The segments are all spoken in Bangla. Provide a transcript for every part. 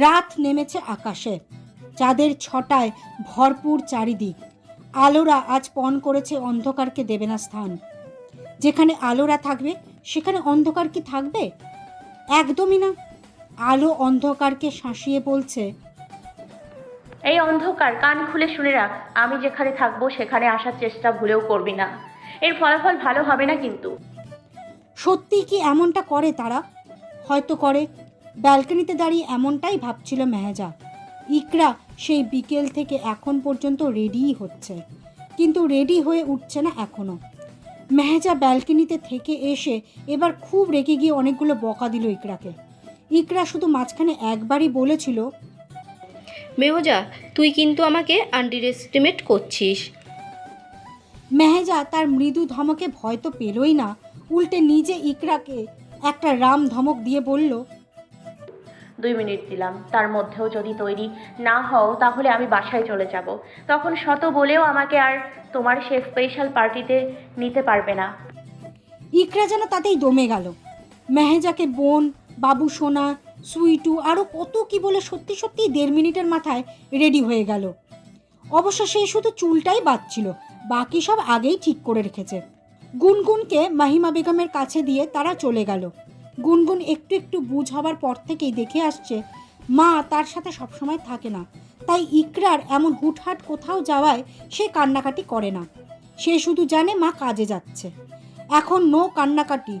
রাত নেমেছে আকাশে। চাঁদের ছটায় ভরপুর চারিদিক। আলোরা আজ পণ করেছে অন্ধকারকে দেবে না স্থান। যেখানে আলোরা থাকবে, সেখানে অন্ধকার কি থাকবে? একদমই না। আলো অন্ধকারকে শাসিয়ে বলছে, এই অন্ধকার কান খুলে শুনে রাখ, আমি যেখানে থাকব, সেখানে আসার চেষ্টা ভুলেও করবি না। এর ফলাফল ভালো হবে না কিন্তু। সত্যি কি এমনটা করে তারা? হয়তো করে। ব্যালকনিতে দাঁড়িয়ে এমনটাই ভাবছিল মেহেজা। ইকরা সেই বিকেল থেকে এখন পর্যন্ত রেডিই হচ্ছে। কিন্তু রেডি হয়ে উঠছে না এখনও মেহেজা ব্যালকনিতে থেকে এসে এবার খুব রেগে গিয়ে অনেকগুলো বকা দিল ইকরাকে। ইকরা শুধু মাঝখানে একবারই বলেছিল মেহজা তুই কিন্তু আমাকে আন্ডার এস্টিমেট করছিস। মেহেজা তার মৃদু ধমকে ভয় তো পেলই না। উল্টে নিজে ইকরাকে একটা রাম ধমক দিয়ে বলল দুই মিনিট দিলাম তার মধ্যেও যদি তৈরি না হও তাহলে আমি বাসায় চলে যাব। তখন শত বলেও আমাকে আর তোমার সে স্পেশাল পার্টিতে নিতে পারবে না। ইকরা যেন তাতেই দমে গেল। মেহেজাকে বোন বাবু সোনা সুইটু আরও কত কি বলে সত্যি সত্যি দেড় মিনিটের মাথায় রেডি হয়ে গেল। অবশ্য সে শুধু চুলটাই বাঁচছিল বাকি সব আগেই ঠিক করে রেখেছে। গুনগুনকে মাহিমা বেগমের কাছে দিয়ে তারা চলে গেল। গুনগুন একটু একটু বুঝ হবার পর থেকেই দেখে আসছে, মা তার সাথে সবসময় থাকে না। তাই ইকরার এমন হুটহাট কোথাও যাওয়ায় সে কান্নাকাটি করে না। সে শুধু জানে মা কাজে যাচ্ছে। এখন নো কান্নাকাটি।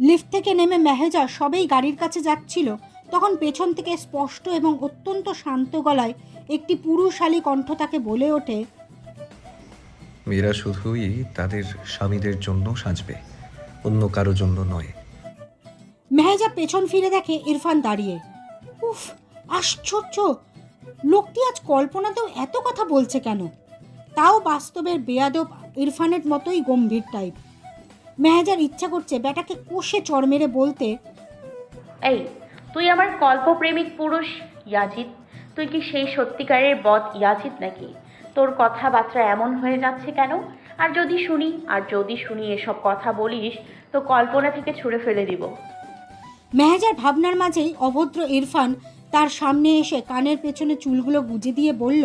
লিফট থেকে নেমে মেহেজা সবেই গাড়ির কাছে যাচ্ছিল। তখন পেছন থেকে স্পষ্ট এবং অত্যন্ত শান্ত গলায় একটি পুরুষালী কণ্ঠ তাকে বলে ওঠে মেয়েরা শুধুই তাদের স্বামীদের জন্য সাজবে অন্য কারও জন্য নয়। মেহেজা পেছন ফিরে দেখে ইরফান দাঁড়িয়ে। উফ আশ্চর্য! লোকটি আজ কল্পনাতেও এত কথা বলছে কেন? তাও বাস্তবের বেয়াদব ইরফানের মতোই গম্ভীর টাইপ মেহেজার ইচ্ছা করছে ব্যাটাকে কষে চড় মেরে বলতে এই তুই আমার কল্পপ্রেমিক পুরুষ ইয়াজিদ। তুই কি সেই সত্যিকারের বদ ইয়াজিদ নাকি? তোর কথাবার্তা এমন হয়ে যাচ্ছে কেন? আর যদি শুনি আর যদি শুনি এসব কথা বলিস তো কল্পনা থেকে ছুঁড়ে ফেলে দিব। মেহেজার ভাবনার মাঝেই অভদ্র ইরফান তার সামনে এসে কানের পেছনে চুলগুলো গুজে দিয়ে বলল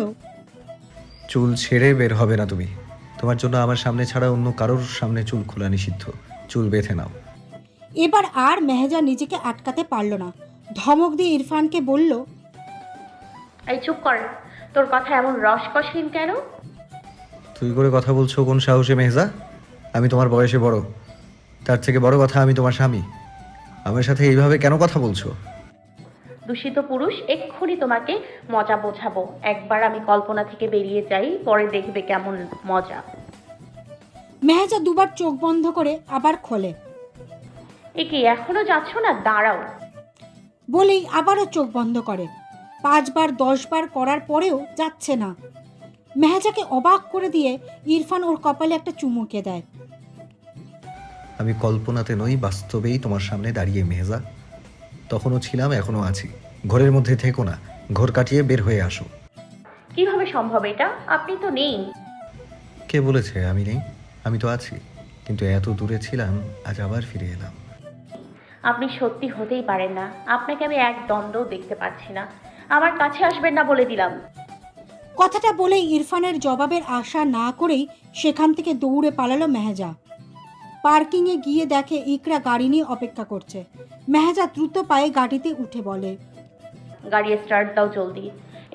চুল ছেড়ে বের হবে না তুমি। তোমার জন্য আমার সামনে ছাড়া অন্য কারোর সামনে চুল খোলা নিষিদ্ধ। চুল বেঁধে নাও। এবার আর মেহেজা নিজেকে আটকাতে পারল না। ধমক দিয়ে ইরফানকে বলল এই চুপ কর। তোর কথা এমন রসকসহীন কেন? তুই করে কথা বলছো কোন সাহসে মেহজা? আমি তোমার বয়সে বড়। তার থেকে বড় কথা আমি তোমার স্বামী। আমার সাথে এইভাবে কেন কথা বলছো? দূষিত পুরুষ এক্ষুনি তোমাকে মজা বোঝাবো। একবার আমি কল্পনা থেকে বেরিয়ে যাই পরে দেখবে কেমন মজা। মেহেজা দুবার চোখ বন্ধ করে আবার খোলে। এ কি এখনও যাচ্ছ না? দাঁড়াও। বলেই আবারও চোখ বন্ধ করে। পাঁচবার দশবার করার পরেও যাচ্ছে না। মেহেজাকে অবাক করে দিয়ে ইরফান ওর কপালে একটা চুমুকে দেয়। আমি কল্পনাতে নই বাস্তবেই তোমার সামনে দাঁড়িয়ে মেহজা। তখনও ছিলাম এখনও আছি। ঘরের মধ্যে থেকো না ঘর কাটিয়ে বের হয়ে আসো। কীভাবে সম্ভব এটা? আপনি তো নেই। কে বলেছে আমি নেই? আমি তো আছি কিন্তু এত দূরে ছিলাম আজ আবার ফিরে এলাম। আপনি সত্যি হতেই পারেন না। আপনাকে আমি এক দ্বন্দ্বও দেখতে পাচ্ছি না। আমার কাছে আসবেন না বলে দিলাম। কথাটা বলে ইরফানের জবাবের আশা না করেই সেখান থেকে দৌড়ে পালালো মেহেজা। পার্কিংয়ে গিয়ে দেখে ইকরা গাড়ি নিয়ে অপেক্ষা করছে। মেহেজা দ্রুত পায়ে গাড়িতে উঠে বলে গাড়ি স্টার্ট দাও জলদি।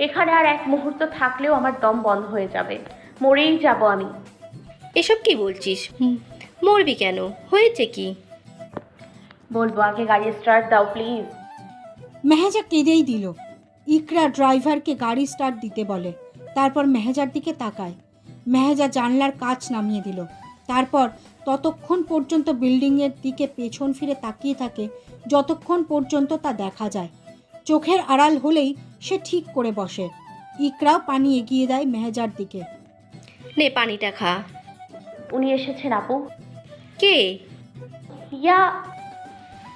এখানে আর এক মুহূর্ত থাকলেও আমার দম বন্ধ হয়ে যাবে। মরেই যাব আমি। এসব কি বলছিস? মরবি কেন? হয়েছে কি? বলব আগে গাড়ি স্টার্ট দাও প্লিজ মেহেজা কেঁদেই দিল। ইকরা ড্রাইভারকে গাড়ি স্টার্ট দিতে বলে। তারপর মেহেজার দিকে তাকায়। মেহেজা জানলার কাচ নামিয়ে দিল। তারপর ততক্ষণ পর্যন্ত বিল্ডিংয়ের দিকে পেছন ফিরে তাকিয়ে থাকে যতক্ষণ পর্যন্ত তা দেখা যায়। চোখের আড়াল হলেই সে ঠিক করে বসে। ইকরাও পানি এগিয়ে দেয় মেহেজার দিকে। নে পানিটা খা। উনি এসেছেন আপু। কে? ইয়া।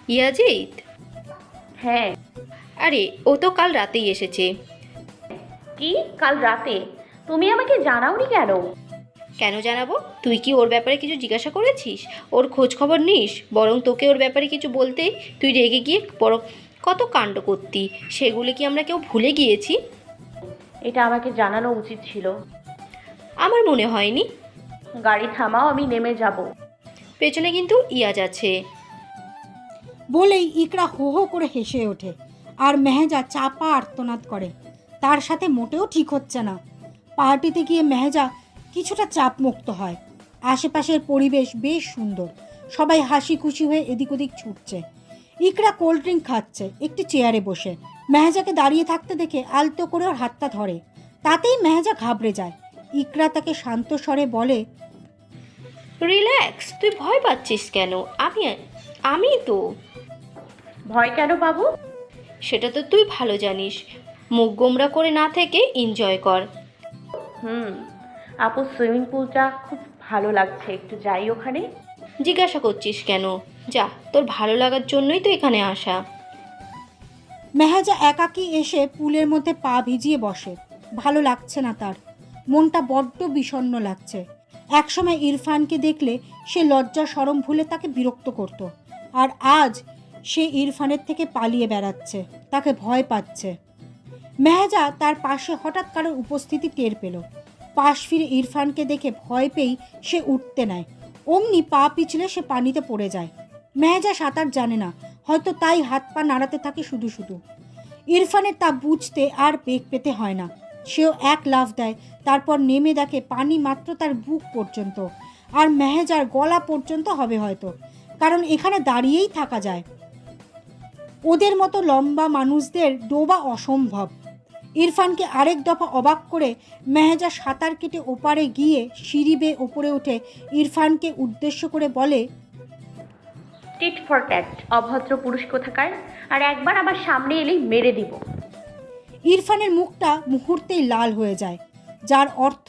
ইয়াজিদ? হ্যাঁ। আরে ও তো কাল রাতেই এসেছে। কি? কাল রাতে? তুমি আমাকে জানাওনি কেন? কেন জানাব? তুই কি ওর ব্যাপারে কিছু জিজ্ঞাসা করেছিস? ওর খোঁজ খবর নিস? বরং তোকে ওর ব্যাপারে কিছু বলতেই তুই রেগে গিয়ে বড় কত কাণ্ড করতি? সেগুলি কি আমরা কেউ ভুলে গিয়েছি? এটা আমাকে জানানো উচিত ছিল। আমার মনে হয়নি। গাড়ি থামাও আমি নেমে যাব। পেছনে কিন্তু ইয়াজ আছে। বলেই ইকরা হো হো করে হেসে ওঠে। আর মেহেজা চাপা আর্তনাদ করে। তার সাথে মোটেও ঠিক হচ্ছে না। পার্টিতে গিয়ে মেহেজা কিছুটা চাপমুক্ত হয়। আশেপাশের পরিবেশ বেশ সুন্দর। সবাই হাসি খুশি হয়ে এদিক ওদিক ছুটছে। ইকরা কোল্ড ড্রিঙ্ক খাচ্ছে একটি চেয়ারে বসে। মেহেজাকে দাঁড়িয়ে থাকতে দেখে আলতো করে ওর হাতটা ধরে। তাতেই মেহেজা ঘাবড়ে যায়। ইকরা তাকে শান্ত স্বরে বলে রিল্যাক্স তুই ভয় পাচ্ছিস কেন? আমি আমি তো। ভয় কেন বাবু? সেটা তো তুই ভালো জানিস। মুখ গোমরা করে না থেকে এনজয় কর। হুম আপু সুইমিং পুলটা খুব ভালো লাগছে একটু যাই ওখানে। জিজ্ঞাসা করছিস কেন? যা তোর ভালো লাগার জন্যই তো এখানে আসা। মেহাজা একাকী এসে পুলের মধ্যে পা ভিজিয়ে বসে। ভালো লাগছে না তার। মনটা বড্ড বিষণ্ণ লাগছে। একসময় ইরফানকে দেখলে সে লজ্জা সরম ভুলে তাকে বিরক্ত করত। আর আজ সে ইরফানের থেকে পালিয়ে বেড়াচ্ছে, তাকে ভয় পাচ্ছে। মেহাজা তার পাশে হঠাৎ কারোর উপস্থিতি টের পেল। পাশ ফিরে ইরফানকে দেখে ভয় পেয়েই সে উঠতে নেয়। অমনি পা পিছলে সে পানিতে পড়ে যায়। মেহাজা সাঁতার জানে না, হয়তো তাই হাত পা নাড়াতে থাকে শুধু শুধু। ইরফানের তা বুঝতে আর বেগ পেতে হয় না। সেও এক লাফ দেয়, তারপর নেমে দেখে পানি মাত্র তার বুক পর্যন্ত। আর মেহেজার গলা পর্যন্ত হবে হয়তো, কারণ এখানে দাঁড়িয়েই থাকা যায়। ওদের মতো লম্বা মানুষদের ডোবা অসম্ভব। ইরফানকে আরেক দফা অবাক করে মেহেজা সাঁতার কেটে ওপারে গিয়ে সিঁড়ি বেয়ে ওপরে উঠে ইরফানকে উদ্দেশ্য করে বলে টিট ফর ট্যাট অভদ্র পুরুষ কোথাকার? আর একবার আমার সামনে এলেই মেরে দিব। ইরফানের মুখটা মুহূর্তেই লাল হয়ে যায় যার অর্থ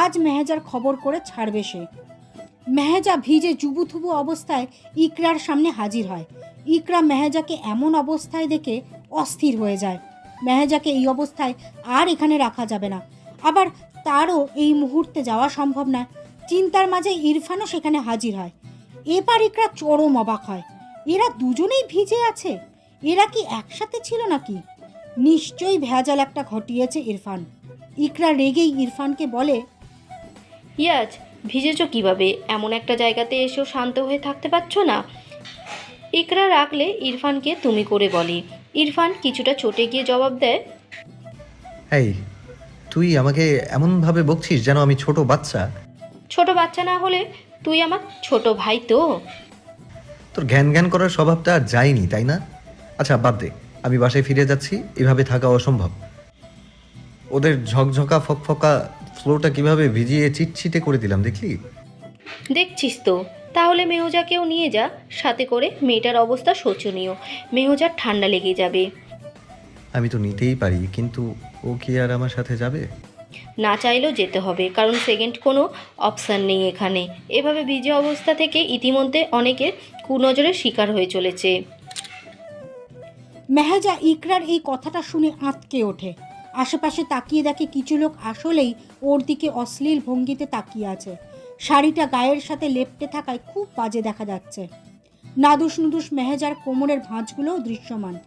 আজ মেহেজার খবর করে ছাড়বে সে। মেহেজা ভিজে জুবুথুবু অবস্থায় ইকরার সামনে হাজির হয় ইকরা মেহেজাকে এমন অবস্থায় দেখে অস্থির হয়ে যায়। মেহেজাকে এই অবস্থায় আর এখানে রাখা যাবে না। আবার তারও এই মুহূর্তে যাওয়া সম্ভব না। চিন্তার মাঝে ইরফানও সেখানে হাজির হয়। এবার ইকরা চরম অবাক হয়। এরা দুজনেই ভিজে আছে। এরা কি একসাথে ছিল নাকি? নিশ্চয়ই ভেজাল একটা ঘটিয়েছে ইরফান। ইকরা রেগেই ইরফানকে বলে, ইয়াজ, ভিজেছ কীভাবে? এমন একটা জায়গাতে এসেও শান্ত হয়ে থাকতে পারছ না? ইকরা রাখলে ইরফানকে তুমি করে বলে। ইরফান কিছুটা চটে গিয়ে জবাব দেয় এই তুই আমাকে এমনভাবে বকছিস যেন আমি ছোট বাচ্চা। ছোট বাচ্চা না হলে তুই আমার ছোট ভাই তো। তোর জ্ঞান জ্ঞান করার স্বভাবটা আর যায়নি তাই না? আচ্ছা বাদ দে আমি বাসায় ফিরে যাচ্ছি এভাবে থাকা অসম্ভব। ওদের ঝকঝকা ফকফকা ফ্লোটা কীভাবে ভিজিয়ে চিটচিটে করে দিলাম দেখলি? দেখছিস তো তাহলে মেহজাকেও নিয়ে যা সাথে করে মেয়েটার অবস্থা শোচনীয়। মেহজার ঠান্ডা লেগে যাবে। আমি তো নিতেই পারি কিন্তু ও কি আর আমার সাথে যাবে? না চাইলেও যেতে হবে কারণ সেকেন্ড কোনো অপশান নেই এখানে। এভাবে ভিজে অবস্থা থেকে ইতিমধ্যে অনেকের কুনজরের শিকার হয়ে চলেছে। মেহেজা ইকরার এই কথাটা শুনে আঁতকে ওঠে। আশেপাশে তাকিয়ে দেখে কিছু লোক আসলেই ওর দিকে অশ্লীল ভঙ্গিতে তাকিয়ে আছে। শাড়িটা গায়ের সাথে লেপটে থাকায় খুব বাজে দেখা যাচ্ছে। নাদুস নুদুস মেহেজার কোমরের ভাঁজগুলোও দৃশ্যমান।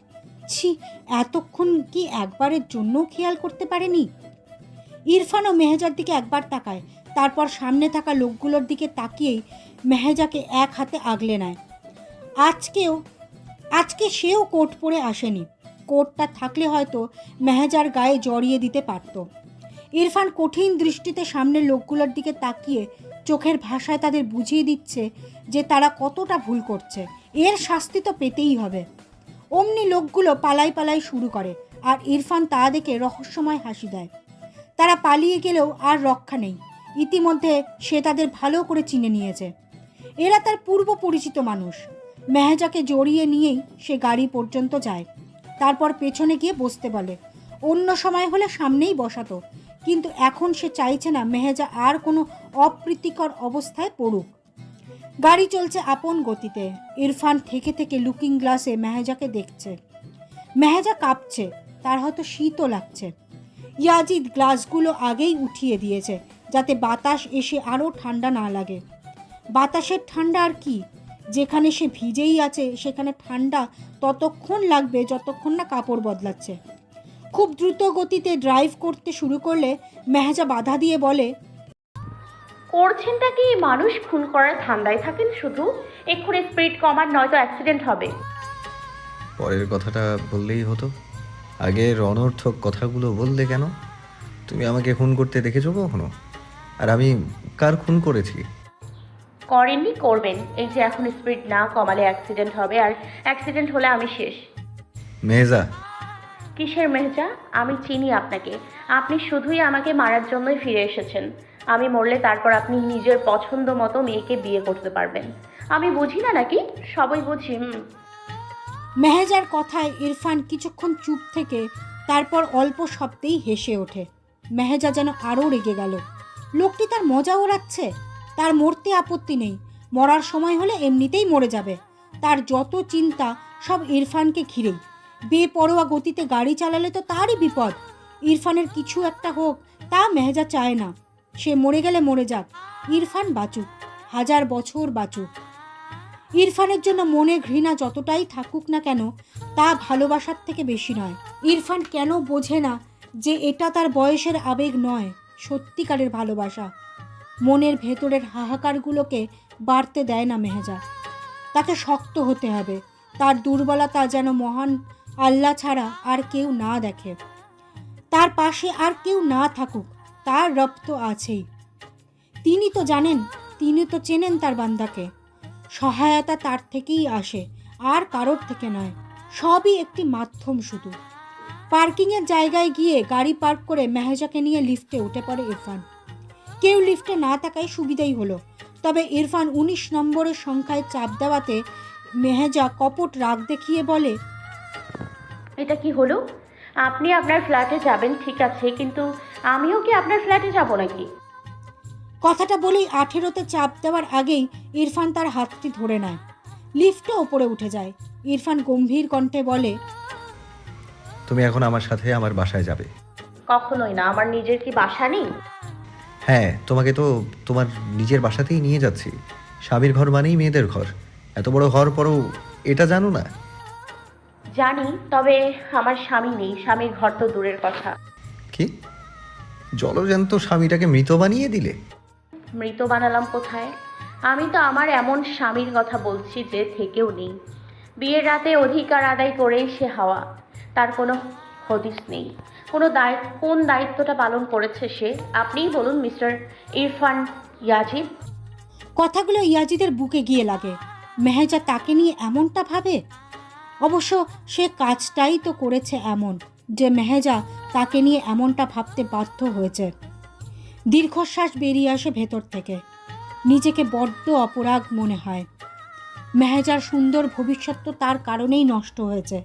ছি, এতক্ষণ কি একবারের জন্য খেয়াল করতে পারেনি? ইরফানও মেহেজার দিকে একবার তাকায়, তারপর সামনে থাকা লোকগুলোর দিকে তাকিয়েই মেহেজাকে এক হাতে আগলে নেয়। আজকেও, আজকে সেও কোট পরে আসেনি। কোটটা থাকলে হয়তো মেহেজার গায়ে জড়িয়ে দিতে পারত। ইরফান কঠিন দৃষ্টিতে সামনের লোকগুলোর দিকে তাকিয়ে চোখের ভাষায় তাদের বুঝিয়ে দিচ্ছে যে তারা কতটা ভুল করছে। এর শাস্তি তো পেতেই হবে। অমনি লোকগুলো পালাই পালাই শুরু করে, আর ইরফান তা দেখে রহস্যময় হাসি দেয়। তারা পালিয়ে গেলেও আর রক্ষা নেই। ইতিমধ্যে সে তাদের ভালো করে চিনে নিয়েছে। এরা তার পূর্ব পরিচিত মানুষ। মেহেজাকে জড়িয়ে নিয়েই সে গাড়ি পর্যন্ত যায়। তারপর পেছনে গিয়ে বসতে বলে, অন্য সময় হলে সামনেই বসাতো। কিন্তু এখন সে চাইছে না মেহেজা আর কোনো অপ্রীতিকর অবস্থায় পড়ুক। গাড়ি চলছে আপন গতিতে। ইরফান থেকে থেকে লুকিং গ্লাসে মেহেজাকে দেখছে। মেহেজা কাঁপছে, তার হয়তো শীতও লাগছে। ইয়াজিদ গ্লাসগুলো আগেই উঠিয়ে দিয়েছে, যাতে বাতাস এসে আরও ঠান্ডা না লাগে। বাতাসের ঠান্ডা আর কি? যেখানে সে ভিজেই আছে, সেখানে ঠান্ডা ততক্ষণ লাগবে যতক্ষণ না কাপড় বদলাচ্ছে। খুব দ্রুত গতিতে ড্রাইভ করতে শুরু করলে মেহেজা বাধা দিয়ে বলে করছেনটা কি মানুষ? খুন করার ধান্দায় থাকেন শুধু? এক্ষুনি স্পিড কমান নয়তো অ্যাক্সিডেন্ট হবে। পরের কথাটা বললেই হতো। আগে অনর্থক কথাগুলো বললে কেন? তুমি আমাকে খুন করতে দেখেছ কখনো? আর আমি কার খুন করেছি? করেননি করবেন। এই যে এখন স্পিড না কমালে অ্যাক্সিডেন্ট হবে আর অ্যাক্সিডেন্ট হলে আমি শেষ। মেহজা। কিসের মেহজা? আমি চিনি আপনাকে। আপনি শুধুই আমাকে মারার জন্যই ফিরে এসেছেন। আমি মরলে তারপর আপনি নিজের পছন্দ মতো মেয়েকে বিয়ে করতে পারবেন। আমি বুঝি না নাকি? সবাই বুঝি মেহেজার কথায় ইরফান কিছুক্ষণ চুপ থেকে তারপর অল্প শব্দেই হেসে ওঠে। মেহেজা যেন আরও রেগে গেল। লোকটি তার মজা ওড়াচ্ছে তার মরতে আপত্তি নেই। মরার সময় হলে এমনিতেই মরে যাবে। তার যত চিন্তা, সব ইরফানকে ঘিরেই। বেপরোয়া গতিতে গাড়ি চালালে তো তারই বিপদ। ইরফানের কিছু একটা হোক, তা মেহেজা চায় না। সে মরে গেলে মরে যাক। ইরফান বাঁচুক, হাজার বছর বাঁচুক। ইরফানের জন্য মনে ঘৃণা যতটাই থাকুক না কেন, তা ভালোবাসার থেকে বেশি নয়। ইরফান কেন বোঝে না যে এটা তার বয়সের আবেগ নয়, সত্যিকারের ভালোবাসা? মনের ভেতরের হাহাকারগুলোকে বাড়তে দেয় না মেহেজা। তাকে শক্ত হতে হবে। তার দুর্বলতা যেন মহান আল্লাহ ছাড়া আর কেউ না দেখে। তার পাশে আর কেউ না থাকুক। তার রব তো আছেই। তিনি তো জানেন, তিনি তো চেনেন তার বান্দাকে। সহায়তা তার থেকেই আসে, আর কারোর থেকে নয়। সবই একটি মাধ্যম শুধু। পার্কিংয়ের জায়গায় গিয়ে গাড়ি পার্ক করে মেহেজাকে নিয়ে লিফটে উঠে পড়ে ইরফান। কেউ লিফটে না থাকায় সুবিধাই হলো, তবে ইরফান উনিশ নম্বরের সংখ্যায় চাপ দেওয়াতে মেহেজা কপট রাগ দেখিয়ে বলে, এটা কি হলো? আপনি আপনার ফ্ল্যাটে যাবেন, ঠিক আছে, কিন্তু আমিও কি আপনার ফ্ল্যাটে যাব নাকি? কথাটা বলেই আঠেরোতে চাপ দেওয়ার আগেই ইরফান তার হাতটি ধরে নেয়। লিফটে ওপরে উঠে যায়। ইরফান গম্ভীর কণ্ঠে বলে তুমি এখন আমার সাথে আমার বাসায় যাবে। কখনোই না আমার নিজের কি বাসা নেই? হ্যাঁ তোমাকে তো তোমার নিজের বাসাতেই নিয়ে যাচ্ছি। স্বামীর ঘর মানেই মেয়েদের ঘর। এত বড় ঘর পরও এটা জানো না? জানি তবে আমার স্বামী নেই। স্বামীর ঘর তো দূরের কথা। কি? জলজান্ত স্বামীটাকে মৃত বানিয়ে দিলে? মৃত বানালাম কোথায়? আমি তো আমার এমন স্বামীর কথা বলছি যে থেকেও নেই। বিয়ের রাতে অধিকার আদায় করেই সে হাওয়া। তার কোনো হদিস নেই। কোনো দায়িত্ব কোন দায়িত্বটা পালন করেছে সে? আপনিই বলুন মিস্টার ইরফান ইয়াজিদ। কথাগুলো ইয়াজিদের বুকে গিয়ে লাগে। মেহেজা তাকে নিয়ে এমনটা ভাবে? অবশ্য সে কাজটাই তো করেছে এমন। যে মেহেজা তাকে নিয়ে এমনটা ভাবতে বাধ্য হয়েছে। দীর্ঘশ্বাস বেরিয়ে আসে ভেতর থেকে। নিজেকে বড্ড অপরাগ মনে হয়। মেহেজার সুন্দর ভবিষ্যৎ তো তার কারণেই নষ্ট হয়েছে।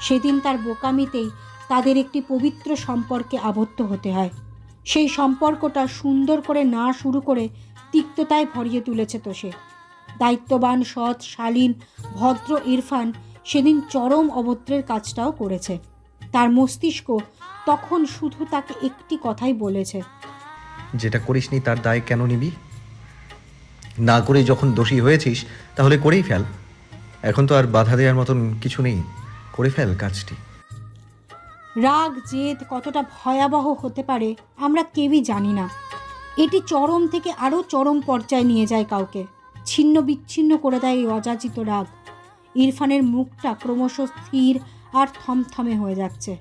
সেদিন তার বোকামিতেই তাদের একটি পবিত্র সম্পর্কে আবদ্ধ হতে হয়। সেই সম্পর্কটা সুন্দর করে না শুরু করে তিক্ততায় ভরিয়ে তুলেছে তো সে। দায়িত্ববান, সৎ, শালীন, ভদ্র ইরফান সেদিন চরম অভদ্রের কাজটাও করেছে। তার মস্তিষ্ক তখন শুধু তাকে একটি কথাই বলেছে। যেটা করিসনি তার দায় কেন নিবি? না করে যখন দোষী হয়েছিস তাহলে করেই ফেল। এখন তো আর বাধা দেওয়ার মতন কিছু নেই। করে ফেল কাজটি। রাগ জেদ কতটা ভয়াবহ হতে পারে আমরা কেউই জানি না। এটি চরম থেকে আরও চরম পর্যায়ে নিয়ে যায় কাউকে। ছিন্ন বিচ্ছিন্ন করে দেয় এই অযাচিত রাগ। ইরফানের মুখটা ক্রমশ স্থির আর থমথমে হয়ে যাচ্ছে।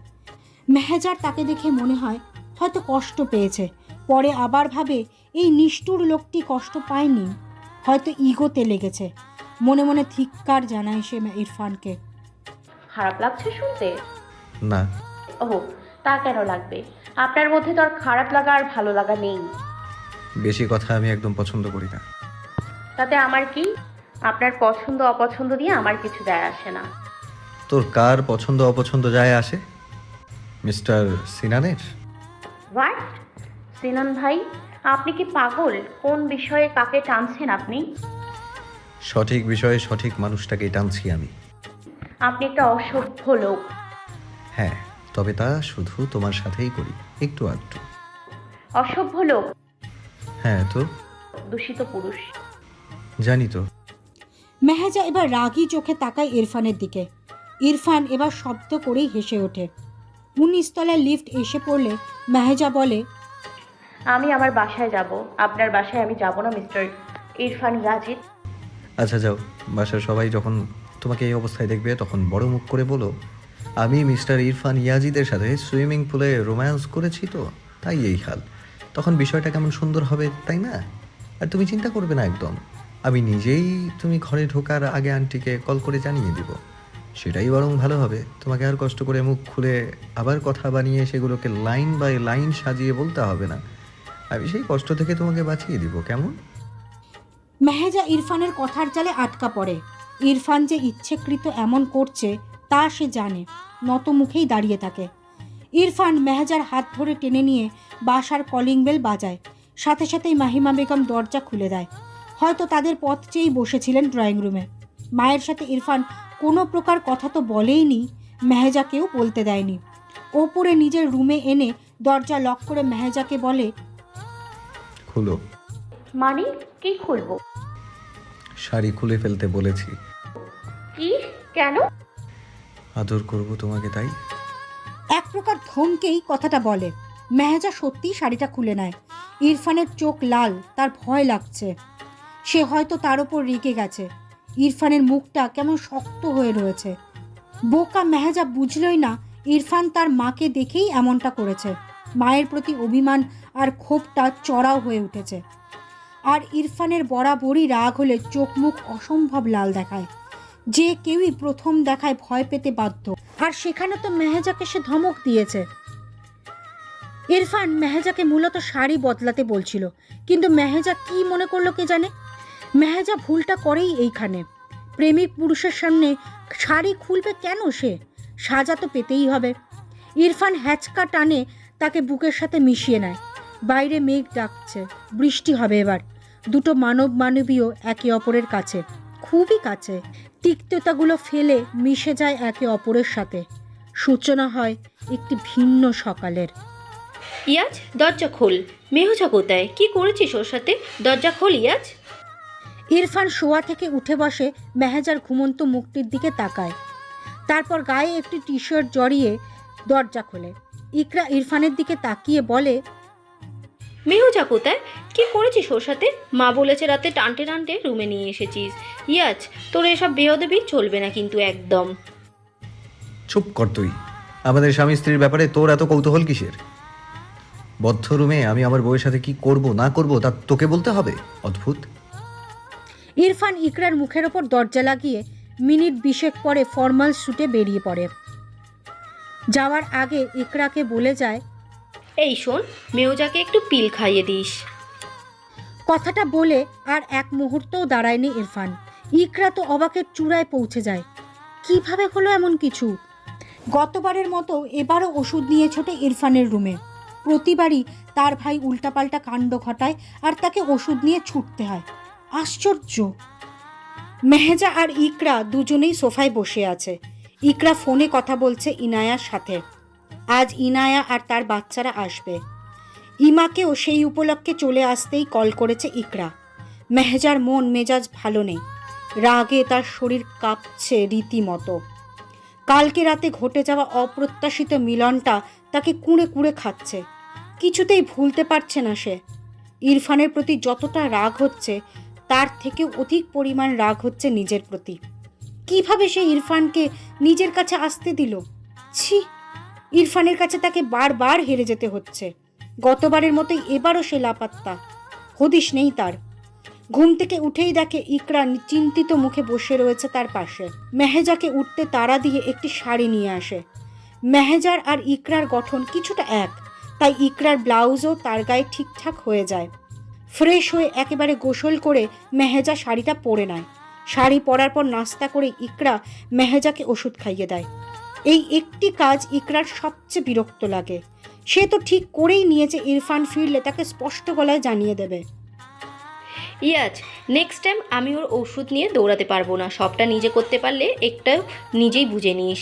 মেহেজার তাকে দেখে মনে হয় হয়তো কষ্ট পেয়েছে। পরে আবার ভাবে এই নিষ্ঠুর লোকটি কষ্ট পায়নি। হয়তো ইগোতে লেগেছে। মনে মনে ধিক্কার জানায় সে ইরফানকে। খারাপ লাগছে শুনতে? না। ওহ তা কেন লাগবে? আপনার মধ্যে তো আর খারাপ লাগা আর ভালো লাগা নেই। বেশি কথা আমি একদম পছন্দ করি না। তাতে আমার কি? আপনার পছন্দ অপছন্দ দিয়ে আমার কিছু দেয় আসে না। তোর কার পছন্দ অপছন্দ যায় আসে? মিস্টার সিনানের? হোয়াট সিনন ভাই আপনি কি পাগল? কোন বিষয়ে কাকে টানছেন আপনি? সঠিক বিষয়ে সঠিক মানুষটাকেই টানছি আমি। আপনি একটা অসভ্য লোক। হ্যাঁ তবে তা শুধু তোমার সাথেই করি একটু আধটু। অসভ্য লোক? হ্যাঁ তো? দূষিত পুরুষ। জানি তো। মেহেজা এবার রাগী চোখে তাকায় ইরফানের দিকে। ইরফান এবার শব্দ করেই হেসে ওঠে। উনিশ তলায় লিফট এসে পড়লে মেহেজা বলে আমি আমার বাসায় যাব। আপনার বাসায় আমি যাব না মিস্টার ইরফান ইয়াজিদ আচ্ছা যাও। বাসার সবাই যখন তোমাকে এই অবস্থায় দেখবে তখন বড় মুখ করে বলো আমি মিস্টার ইরফান ইয়াজিদের সাথে সুইমিং পুলে রোম্যান্স করেছি তো তাই এই হাল। তখন বিষয়টা কেমন সুন্দর হবে তাই না? আর তুমি চিন্তা করবে না একদম। আমি নিজেই তুমি ঘরে ঢোকার আগে আন্টিকে কল করে জানিয়ে দিব। সেটাই বরং ভালো হবে। তোমাকে আর কষ্ট করে মুখ খুলে আবার কথা বানিয়ে সেগুলোকে লাইন বাই লাইন সাজিয়ে বলতে হবে না। আমি সেই কষ্ট থেকে তোমাকে বাঁচিয়ে দিব, কেমন? মেহেজা ইরফানের কথার জালে আটকা পড়ে। ইরফান যে ইচ্ছেকৃত এমন করছে, তা সে জানে, নত মুখেই দাঁড়িয়ে থাকে। ইরফান মেহেজার হাত ধরে টেনে নিয়ে বাসার কলিং বেল বাজায়। সাথে সাথেই মাহিমা বেগম দরজা খুলে দেয়। হয়তো তাদের পথ চেয়েই বসেছিলেন ড্রয়িং রুমে। মায়ের সাথে ইরফান কোনো প্রকার কথা তো বলেইনি মেহেজাকেও বলতে দেয়নি। ওপরে নিজের রুমে এনে দরজা লক করে মেহেজাকে বলে খুলো। মানে কি খুলবো? শাড়ি খুলে ফেলতে বলেছি। কি? কেন? আদর করব তোমাকে তাই? এক প্রকার ধমকেই কথাটা বলে। মেহেজা সত্যিই শাড়িটা খুলে নেয়। ইরফানের চোখ লাল তার ভয় লাগছে। সে হয়তো তার ওপর রেগে গেছে। ইরফানের মুখটা কেমন শক্ত হয়ে রয়েছে। বোকা মেহেজা বুঝলই না ইরফান তার মাকে দেখেই এমনটা করেছে। মায়ের প্রতি অভিমান আর ক্ষোভটা চড়াও হয়ে উঠেছে। আর ইরফানের বরাবরই রাগ হলে চোখ মুখ অসম্ভব লাল দেখায়। যে কেউই প্রথম দেখায় ভয় পেতে বাধ্য। আর সেখানে তো মেহেজাকে সে ধমক দিয়েছে। ইরফান মেহেজাকে মূলত শাড়ি বদলাতে বলছিল। কিন্তু মেহেজা কি মনে করল কে জানে? মেহেজা ভুলটা করেই এইখানে। প্রেমিক পুরুষের সামনে শাড়ি খুলবে কেন সে? সাজা তো পেতেই হবে। ইরফান হ্যাচকা টানে, তাকে বুকের সাথে মিশিয়ে নেয়। বাইরে মেঘ ডাকছে, বৃষ্টি হবে এবার। দুটো মানব মানবীয় একে অপরের কাছে, খুবই কাছে। তিক্ততাগুলো ফেলে মিশে যায় একে অপরের সাথে। সূচনা হয় একটি ভিন্ন সকালের। ইয়াজ, দরজা খোল। মেহুজা কোথায়? কি করেছিস ওর সাথে? দরজা খোল, ইয়াজ। ইরফান শোয়া থেকে উঠে বসে মেহেজার ঘুমন্ত মুক্তির দিকে তাকায়। তারপর গায়ে একটি টি শার্ট জড়িয়ে দরজা খোলে। ইকরা ইরফানের দিকে তাকিয়ে বলে মেহুজা কোথায়? কি করেছিস ওর সাথে? মা বলেছে রাতে টানতে টানতে রুমে নিয়ে এসেছিস। ইয়াজ তোর এসব বেহদেবি চলবে না কিন্তু একদম। চুপ কর তুই। আমাদের স্বামী স্ত্রীর ব্যাপারে তোর এত কৌতূহল কিসের? বদ্ধ রুমে আমি আমার বউয়ের সাথে কি করব না করব তা তোকে বলতে হবে অদ্ভুত। ইরফান ইকরার মুখের ওপর দরজা লাগিয়ে মিনিট বিশেক পরে ফর্মাল স্যুটে বেরিয়ে পড়ে। যাওয়ার আগে ইকরাকে বলে যায় এই শোন মেহুজাকে একটু পিল খাইয়ে দিস। কথাটা বলে আর এক মুহূর্তও দাঁড়ায়নি ইরফান। ইকরা তো অবাকের চূড়ায় পৌঁছে যায়। কীভাবে হলো এমন কিছু? গতবারের মতো এবারও ওষুধ নিয়ে ছোটে ইরফানের রুমে। প্রতিবারই তার ভাই উল্টাপাল্টা কাণ্ড ঘটায় আর তাকে ওষুধ নিয়ে ছুটতে হয়। আশ্চর্য। মেহেজা আর ইকরা দুজনেই সোফায় বসে আছে। ইকরা ফোনে কথা বলছে ইনায়ার সাথে। আজ ইনায়া আর তার বাচ্চারা আসবে। ইমাকেও সেই উপলক্ষে চলে আসতেই কল করেছে ইকরা। মেহজার মন মেজাজ ভালো নেই। রাগে তার শরীর কাঁপছে রীতিমতো। কালকে রাতে ঘটে যাওয়া অপ্রত্যাশিত মিলনটা তাকে কুঁড়ে কুঁড়ে খাচ্ছে। কিছুতেই ভুলতে পারছে না সে। ইরফানের প্রতি যতটা রাগ হচ্ছে তার থেকে অধিক পরিমাণ রাগ হচ্ছে নিজের প্রতি। কীভাবে সে ইরফানকে নিজের কাছে আসতে দিল? ছি, ইরফানের কাছে তাকে বারবার হেরে যেতে হচ্ছে। গতবারের মতোই এবারও সে লাপাত্তা। হদিশ নেই তার। ঘুম থেকে উঠেই দেখে ইকরা চিন্তিত মুখে বসে রয়েছে তার পাশে। মেহেজাকে উঠতে তাড়া দিয়ে একটি শাড়ি নিয়ে আসে। মেহেজার আর ইকরার গঠন কিছুটা এক, তাই ইকরার ব্লাউজও তার গায়ে ঠিকঠাক হয়ে যায়। ফ্রেশ হয়ে একেবারে গোসল করে মেহেজা শাড়িটা পরে নেয়। শাড়ি পরার পর নাস্তা করে ইকরা মেহেজাকে ওষুধ খাইয়ে দেয়। এই একটি কাজ ইকরার সবচেয়ে বিরক্ত লাগে। সে তো ঠিক করেই নিয়েছে ইরফান ফিরলে তাকে স্পষ্ট গলায় জানিয়ে দেবে। ইয়াজ নেক্সট টাইম আমি ওর ওষুধ নিয়ে দৌড়াতে পারব না। সবটা নিজে করতে পারলে একটা নিজেই বুঝে নিস।